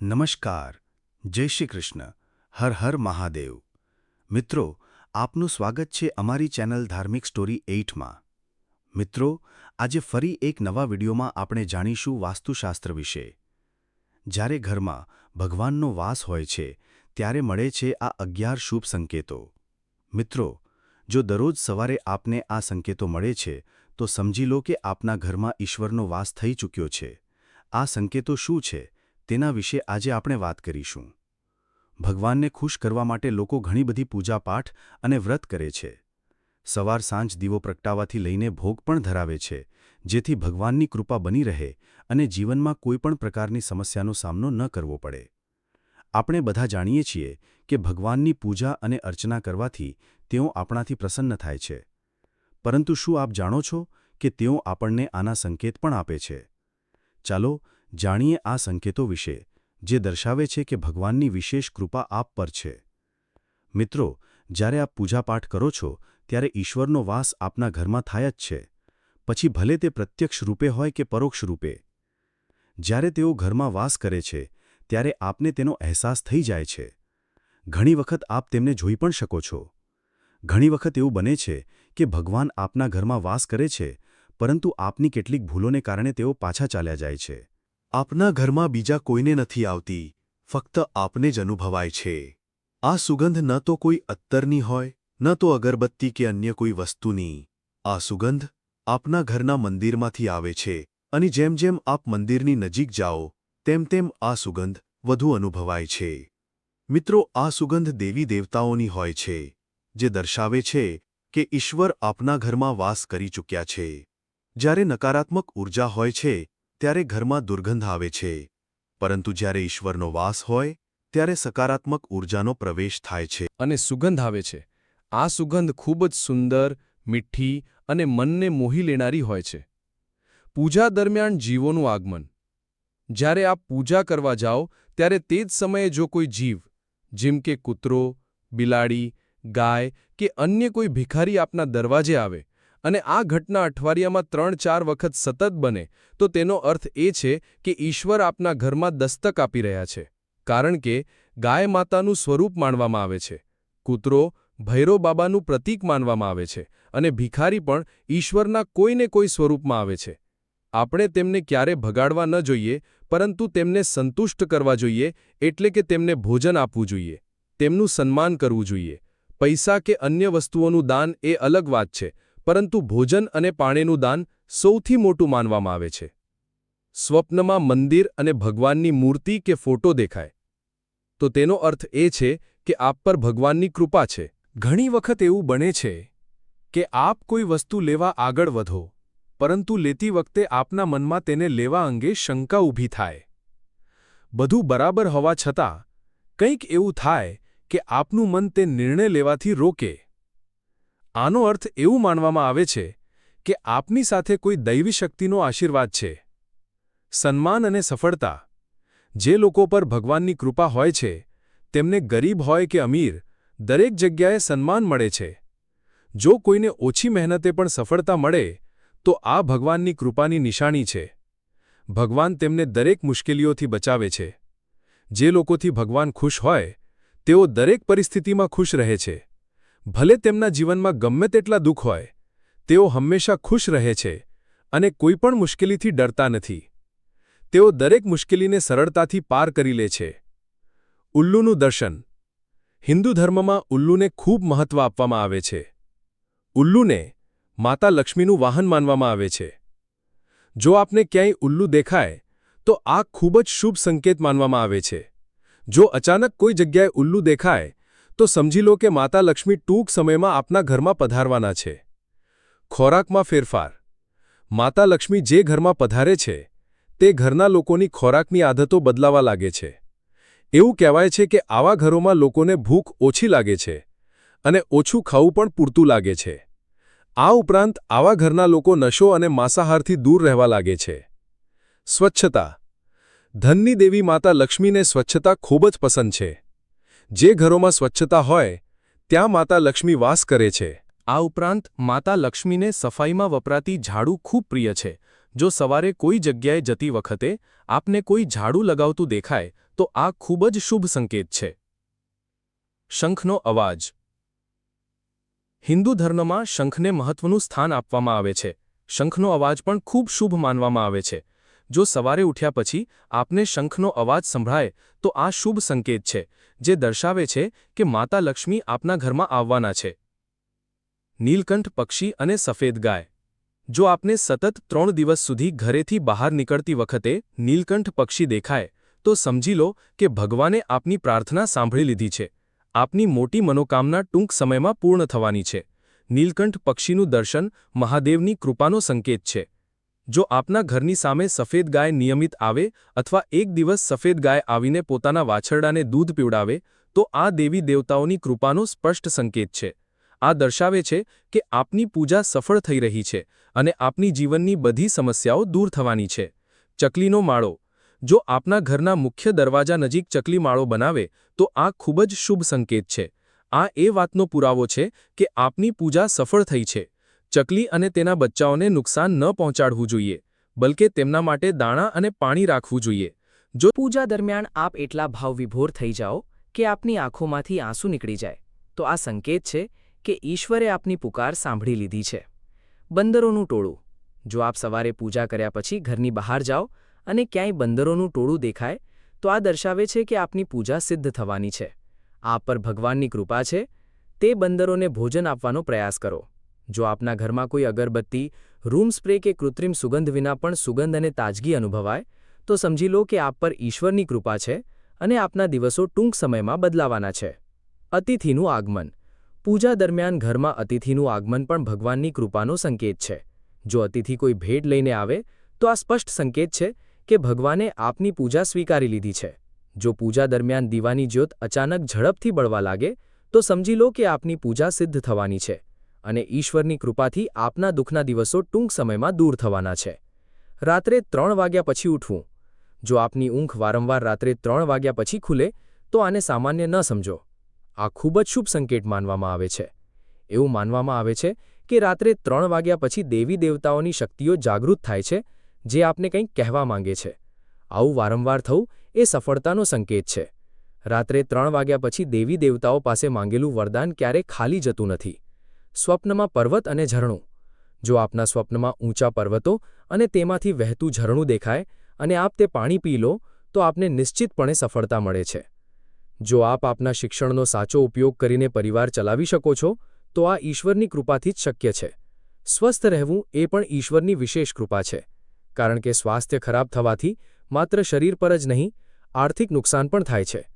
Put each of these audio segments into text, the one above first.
નમસ્કાર, જય શ્રી કૃષ્ણ, હર હર મહાદેવ. મિત્રો, આપનું સ્વાગત છે અમારી ચેનલ ધાર્મિક સ્ટોરી એઇટમાં. મિત્રો, આજે ફરી એક નવા વિડીયોમાં આપણે જાણીશું વાસ્તુશાસ્ત્ર વિશે. જ્યારે ઘરમાં ભગવાનનો વાસ હોય છે, ત્યારે મળે છે આ અગિયાર શુભ સંકેતો. મિત્રો, જો દરરોજ સવારે આપને આ સંકેતો મળે છે, તો સમજી લો કે આપના ઘરમાં ઈશ્વરનો વાસ થઈ ચૂક્યો છે. આ સંકેતો શું છે? તેના વિશે આજે આપણે વાત કરીશું. ભગવાનને ખુશ કરવા માટે લોકો ઘણી બધી પૂજાપાઠ અને વ્રત કરે છે. સવાર સાંજ દીવો પ્રગટાવવાથી લઈને ભોગ પણ ધરાવે છે, જેથી ભગવાનની કૃપા બની રહે અને જીવનમાં કોઈપણ પ્રકારની સમસ્યાનો સામનો ન કરવો પડે. આપણે બધા જાણીએ છીએ કે ભગવાનની પૂજા અને અર્ચના કરવાથી તેઓ આપણાથી પ્રસન્ન થાય છે. પરંતુ શું આપ જાણો છો કે તેઓ આપણને આના સંકેત પણ આપે છે? ચાલો જાણીએ આ સંકેતો વિશે, જે દર્શાવે છે કે ભગવાનની વિશેષ કૃપા આપ પર છે. મિત્રો, જ્યારે આપ પૂજાપાઠ કરો છો, ત્યારે ઈશ્વરનો વાસ આપના ઘરમાં થાય જ છે. પછી ભલે તે પ્રત્યક્ષ રૂપે હોય કે પરોક્ષ રૂપે. જ્યારે તેઓ ઘરમાં વાસ કરે છે, ત્યારે આપને તેનો અહેસાસ થઈ જાય છે. ઘણી વખત આપ તેમને જોઈ પણ શકો છો. ઘણી વખત એવું બને છે કે ભગવાન આપના ઘરમાં વાસ કરે છે, પરંતુ આપની કેટલીક ભૂલોને કારણે તેઓ પાછા ચાલ્યા જાય છે. આપના ઘરમાં બીજા કોઈને નથી આવતી, ફક્ત આપને જ અનુભવાય છે. આ સુગંધ ન તો કોઈ અત્તરની હોય, ન તો અગરબત્તી કે અન્ય કોઈ વસ્તુની. આ સુગંધ આપના ઘરના મંદિરમાંથી આવે છે, અને જેમ જેમ આપ મંદિરની નજીક જાઓ, તેમ તેમ આ સુગંધ વધુ અનુભવાય છે. મિત્રો, આ સુગંધ દેવી દેવતાઓની હોય છે, જે દર્શાવે છે કે ઈશ્વર આપના ઘરમાં વાસ કરી ચૂક્યા છે. જ્યારે નકારાત્મક ઊર્જા હોય છે ત્યારે ઘરમાં દુર્ગંધ આવે છે. પરંતુ જ્યારે ઈશ્વરનો વાસ હોય, ત્યારે સકારાત્મક ઊર્જાનો પ્રવેશ થાય છે. અને સુગંધ આવે છે. આ સુગંધ ખૂબ જ સુંદર, મીઠી અને મનને મોહી લેનારી હોય છે. પૂજા દરમિયાન જીવોનું આગમન. જ્યારે આપ પૂજા કરવા જાઓ, ત્યારે તે જ સમયે જો કોઈ જીવ, જેમ કે કૂતરો, બિલાડી, ગાય કે અન્ય કોઈ ભિખારી આપના દરવાજે આવે અને આ ઘટના અઠવાડિયામાં ત્રણ ચાર વખત સતત બને, તો તેનો અર્થ એ છે કે ઈશ્વર આપના ઘરમાં દસ્તક આપી રહ્યા છે, કારણ કે ગાય માતાનું સ્વરૂપ માનવામાં આવે છે, કૂતરો ભૈરો બાબાનું પ્રતીક માનવામાં આવે છે અને ભિખારી પણ ઈશ્વરના કોઈને કોઈ સ્વરૂપમાં આવે છે. આપણે તેમને ક્યારે ભગાડવા ન જોઈએ, પરંતુ તેમને સંતુષ્ટ કરવા જોઈએ, એટલે કે તેમને ભોજન આપવું જોઈએ, તેમનું સન્માન કરવું જોઈએ. પૈસા કે અન્ય વસ્તુઓનું દાન એ અલગ વાત છે પરંતુ ભોજન અને પાણીનું દાન સૌથી મોટું માનવામાં આવે છે. સ્વપ્નમાં મંદિર અને ભગવાનની મૂર્તિ કે ફોટો દેખાય. તો તેનો અર્થ એ છે કે આપ પર ભગવાનની કૃપા છે. ઘણી વખત એવું બને છે કે આપ કોઈ વસ્તુ લેવા આગળ વધો, પરંતુ લેતી વખતે આપના મનમાં તેને લેવા અંગે શંકા ઊભી થાય. બધું બરાબર હોવા છતાં, કંઈક એવું થાય કે આપનું મન તે નિર્ણય લેવાથી રોકે. આનો અર્થ એવું માનવામાં આવે છે કે આપની સાથે કોઈ દૈવી શક્તિનો આશીર્વાદ છે. સન્માન અને સફળતા. જે લોકો પર ભગવાનની કૃપા હોય છે, તેમને ગરીબ હોય કે અમીર, દરેક જગ્યાએ સન્માન મળે છે. જો કોઈને ઓછી મહેનતે પણ સફળતા મળે, તો આ ભગવાનની કૃપાની નિશાની છે. ભગવાન તેમને દરેક મુશ્કેલીઓથી બચાવે છે. જે લોકોથી ભગવાન ખુશ હોય, તેઓ દરેક પરિસ્થિતિમાં ખુશ રહે છે. ભલે તેમના જીવનમાં ગમે તેટલા દુઃખ હોય, તેઓ હંમેશા ખુશ રહે છે અને કોઈપણ મુશ્કેલીથી ડરતા નથી. તેઓ દરેક મુશ્કેલીને સરળતાથી પાર કરી લે છે. ઉલ્લુનું દર્શન. હિન્દુ ધર્મમાં ઉલ્લુને ખૂબ મહત્વ આપવામાં આવે છે. ઉલ્લુને માતા લક્ષ્મીનું વાહન માનવામાં આવે છે. જો આપને ક્યાંય ઉલ્લુ દેખાય, તો આ ખૂબ જ શુભ સંકેત માનવામાં આવે છે. જો અચાનક કોઈ જગ્યાએ ઉલ્લુ દેખાય તો સમજી લો કે માતા લક્ષ્મી ટૂંક સમયમાં આપના ઘરમાં પધારવાના છે. ખોરાકમાં ફેરફાર. માતા લક્ષ્મી જે ઘરમાં પધારે છે, તે ઘરના લોકોની ખોરાકની આદતો બદલાવા લાગે છે. એવું કહેવાય છે કે આવા ઘરોમાં લોકોને ભૂખ ઓછી લાગે છે અને ઓછું ખાવું પણ પૂરતું લાગે છે. આ ઉપરાંત આવા ઘરના લોકો નશો અને માંસાહારથી દૂર રહેવા લાગે છે. સ્વચ્છતા. ધનની દેવી માતા લક્ષ્મીને સ્વચ્છતા ખૂબ જ પસંદ છે. જે ઘરોમાં સ્વચ્છતા હોય, ત્યાં માતા લક્ષ્મી વાસ કરે છે. આ ઉપરાંત, માતા લક્ષ્મીને સફાઈમાં વપરાતી ઝાડુ ખૂબ પ્રિય છે. જો સવારે કોઈ જગ્યાએ જતી વખતે આપને કોઈ ઝાડુ લગાવતું દેખાય, તો આ ખૂબ જ શુભ સંકેત છે. શંખનો અવાજ. હિન્દુ ધર્મમાં શંખને મહત્વનું સ્થાન આપવામાં આવે છે. શંખનો અવાજ પણ ખૂબ શુભ માનવામાં આવે છે. જો સવારે ઉઠ્યા પછી આપને શંખનો અવાજ સંભળાય, તો આ શુભ સંકેત છે, જે દર્શાવે છે કે માતા લક્ષ્મી આપના ઘરમાં આવવાના છે. નીલકંઠ પક્ષી અને સફેદ ગાય. જો આપને સતત ત્રણ દિવસ સુધી ઘરેથી બહાર નીકળતી વખતે નીલકંઠ પક્ષી દેખાય, તો સમજી લો કે ભગવાને આપની પ્રાર્થના સાંભળી લીધી છે. આપની મોટી મનોકામના ટૂંક સમયમાં પૂર્ણ થવાની છે. નીલકંઠ પક્ષીનું દર્શન મહાદેવની કૃપાનો સંકેત છે. જો આપના ઘરની સામે સફેદ ગાય નિયમિત આવે અથવા એક દિવસ સફેદ ગાય આવીને પોતાના વાછરડાને દૂધ પીવડાવે, તો આ દેવી દેવતાઓની કૃપાનો સ્પષ્ટ સંકેત છે. આ દર્શાવે છે કે આપની પૂજા સફળ થઈ રહી છે અને આપની જીવનની બધી સમસ્યાઓ દૂર થવાની છે. ચકલીનો માળો. જો આપના ઘરના મુખ્ય દરવાજા નજીક ચકલી માળો બનાવે, તો આ ખૂબ જ શુભ સંકેત છે. આ એ વાતનો પુરાવો છે કે આપની પૂજા સફળ થઈ છે. ચકલી અને તેના બચ્ચાઓને નુકસાન ન પહોંચાડવું જોઈએ, બલકે તેમના માટે દાણા અને પાણી રાખવું જોઈએ. જો પૂજા દરમિયાન આપ એટલા ભાવવિભોર થઈ જાઓ કે આપની આંખોમાંથી આંસુ નીકળી જાય, તો આ સંકેત છે કે ઈશ્વરે આપની પુકાર સાંભળી લીધી છે. બંદરોનું ટોળું. જો આપ સવારે પૂજા કર્યા પછી ઘરની બહાર જાઓ અને ક્યાંય બંદરોનું ટોળું દેખાય, તો આ દર્શાવે છે કે આપની પૂજા સિદ્ધ થવાની છે. આપ પર ભગવાનની કૃપા છે, તે બંદરોને ભોજન આપવાનો પ્રયાસ કરો. જો આપના ઘરમાં કોઈ અગરબત્તી, રૂમ સ્પ્રે કે કૃત્રિમ સુગંધ વિના પણ સુગંધ અને તાજગી અનુભવાય, તો સમજી લો કે આપ પર ઈશ્વરની કૃપા છે અને આપના દિવસો ટૂંક સમયમાં બદલાવાના છે. અતિથિનું આગમન. પૂજા દરમિયાન ઘરમાં અતિથિનું આગમન પણ ભગવાનની કૃપાનો સંકેત છે. જો અતિથિ કોઈ ભેટ લઈને આવે, તો આ સ્પષ્ટ સંકેત છે કે ભગવાને આપની પૂજા સ્વીકારી લીધી છે. જો પૂજા દરમિયાન દીવાની જ્યોત અચાનક ઝડપથી બળવા લાગે, તો સમજી લો કે આપની પૂજા સિદ્ધ થવાની છે. અને ઈશ્વરની કૃપાથી આપના દુઃખના દિવસો ટૂંક સમયમાં દૂર થવાના છે. રાત્રે ત્રણ વાગ્યા પછી ઉઠવું. જો આપની ઊંઘ વારંવાર રાત્રે ત્રણ વાગ્યા પછી ખુલે, તો આને સામાન્ય ન સમજો. આ ખૂબ જ શુભ સંકેત માનવામાં આવે છે. એવું માનવામાં આવે છે કે રાત્રે ત્રણ વાગ્યા પછી દેવી દેવતાઓની શક્તિઓ જાગૃત થાય છે, જે આપને કંઈક કહેવા માંગે છે. આવું વારંવાર થવું એ સફળતાનો સંકેત છે. રાત્રે ત્રણ વાગ્યા પછી દેવી દેવતાઓ પાસે માંગેલું વરદાન ક્યારે ખાલી જતું નથી. સ્વપ્નમાં પર્વત અને ઝરણું. જો આપના સ્વપ્નમાં ઊંચા પર્વતો અને તેમાંથી વહેતું ઝરણું દેખાય અને આપ તે પાણી પી લો, તો આપને નિશ્ચિતપણે સફળતા મળે છે. જો આપ આપના શિક્ષણનો સાચો ઉપયોગ કરીને પરિવાર ચલાવી શકો છો, તો આ ઈશ્વરની કૃપાથી જ શક્ય છે. સ્વસ્થ રહેવું એ પણ ઈશ્વરની વિશેષ કૃપા છે. કારણ કે સ્વાસ્થ્ય ખરાબ થવાથી માત્ર શરીર પર જ નહીં, આર્થિક નુકસાન પણ થાય છે.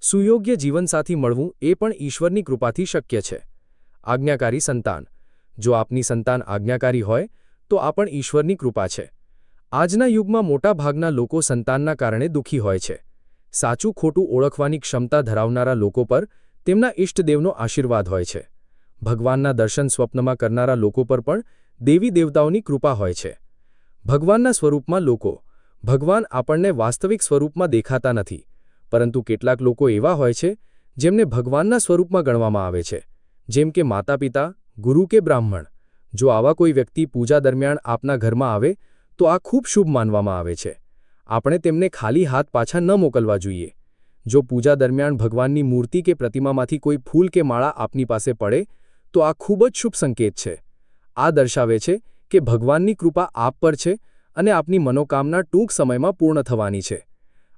સુયોગ્ય જીવનસાથી મળવું એ પણ ઈશ્વરની કૃપાથી શક્ય છે. આજ્ઞાકારી સંતાન. જો આપની સંતાન આજ્ઞાકારી હોય, તો આ પણ ઈશ્વરની કૃપા છે. આજના યુગમાં મોટાભાગના લોકો સંતાનના કારણે દુઃખી હોય છે. સાચું ખોટું ઓળખવાની ક્ષમતા ધરાવનારા લોકો પર તેમના ઇષ્ટદેવનો આશીર્વાદ હોય છે. ભગવાનના દર્શન સ્વપ્નમાં કરનારા લોકો પર પણ દેવી દેવતાઓની કૃપા હોય છે. ભગવાનના સ્વરૂપમાં લોકો. ભગવાન આપણને વાસ્તવિક સ્વરૂપમાં દેખાતા નથી, પરંતુ કેટલાક લોકો એવા હોય છે, જેમને ભગવાનના સ્વરૂપમાં ગણવામાં આવે છે. જેમ કે માતાપિતા, ગુરુ કે બ્રાહ્મણ. જો આવા કોઈ વ્યક્તિ પૂજા દરમિયાન આપના ઘરમાં આવે, તો આ ખૂબ શુભ માનવામાં આવે છે. આપણે તેમને ખાલી હાથ પાછા ન મોકલવા જોઈએ. જો પૂજા દરમિયાન ભગવાનની મૂર્તિ કે પ્રતિમામાંથી કોઈ ફૂલ કે માળા આપની પાસે પડે, તો આ ખૂબ જ શુભ સંકેત છે. આ દર્શાવે છે કે ભગવાનની કૃપા આપ પર છે અને આપની મનોકામના ટૂંક સમયમાં પૂર્ણ થવાની છે.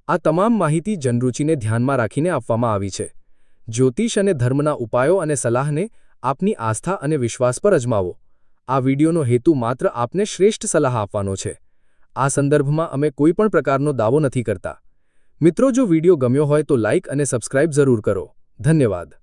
આ તમામ માહિતી જનરૂચિને ધ્યાનમાં રાખીને આપવામાં આવી છે. જ્યોતિષ અને ધર્મના ઉપાયો અને સલાહને આપની આસ્થા અને વિશ્વાસ પર અજમાવો. આ વિડીયોનો હેતુ માત્ર આપને શ્રેષ્ઠ સલાહ આપવાનો છે. આ સંદર્ભમાં અમે કોઈ પણ પ્રકારનો દાવો નથી કરતા. મિત્રો, જો વીડિયો ગમ્યો હોય તો લાઇક અને સબસ્ક્રાઇબ જરૂર કરો. ધન્યવાદ.